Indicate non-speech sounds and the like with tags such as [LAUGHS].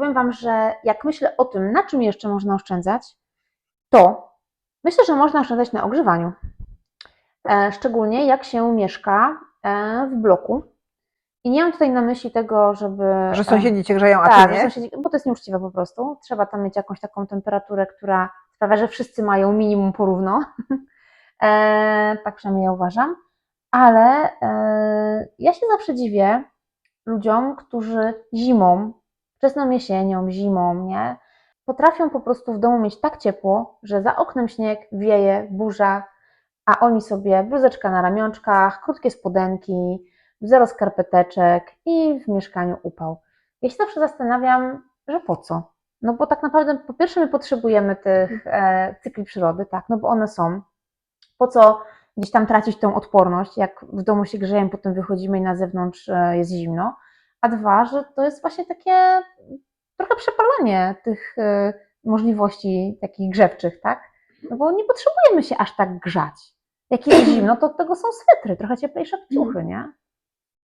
powiem Wam, że jak myślę o tym, na czym jeszcze można oszczędzać, to myślę, że można oszczędzać na ogrzewaniu. E, szczególnie jak się mieszka e, w bloku. I nie mam tutaj na myśli tego, żeby. Że sąsiedzi cię grzeją, a tak, ty nie? sąsiedzi, bo to jest nieuczciwe po prostu. Trzeba tam mieć jakąś taką temperaturę, która sprawia, że wszyscy mają minimum porówno. [LAUGHS] e, tak przynajmniej ja uważam. Ale e, ja się zawsze dziwię ludziom, którzy zimą, wczesną jesienią, zimą, nie, potrafią po prostu w domu mieć tak ciepło, że za oknem śnieg, wieje, burza, a oni sobie bluzeczka na ramionczkach, krótkie spodenki, zero skarpeteczek i w mieszkaniu upał. Ja się zawsze zastanawiam, że po co? No bo tak naprawdę po pierwsze my potrzebujemy tych e, cykli przyrody, tak, no bo one są. Po co gdzieś tam tracić tą odporność, jak w domu się grzejemy, potem wychodzimy i na zewnątrz e, jest zimno. A dwa, że to jest właśnie takie trochę przepalanie tych e, możliwości takich grzewczych, tak? No bo nie potrzebujemy się aż tak grzać. Jak jest [CLEARS THROAT] zimno, to od tego są swetry, trochę cieplejsze kciuchy, nie?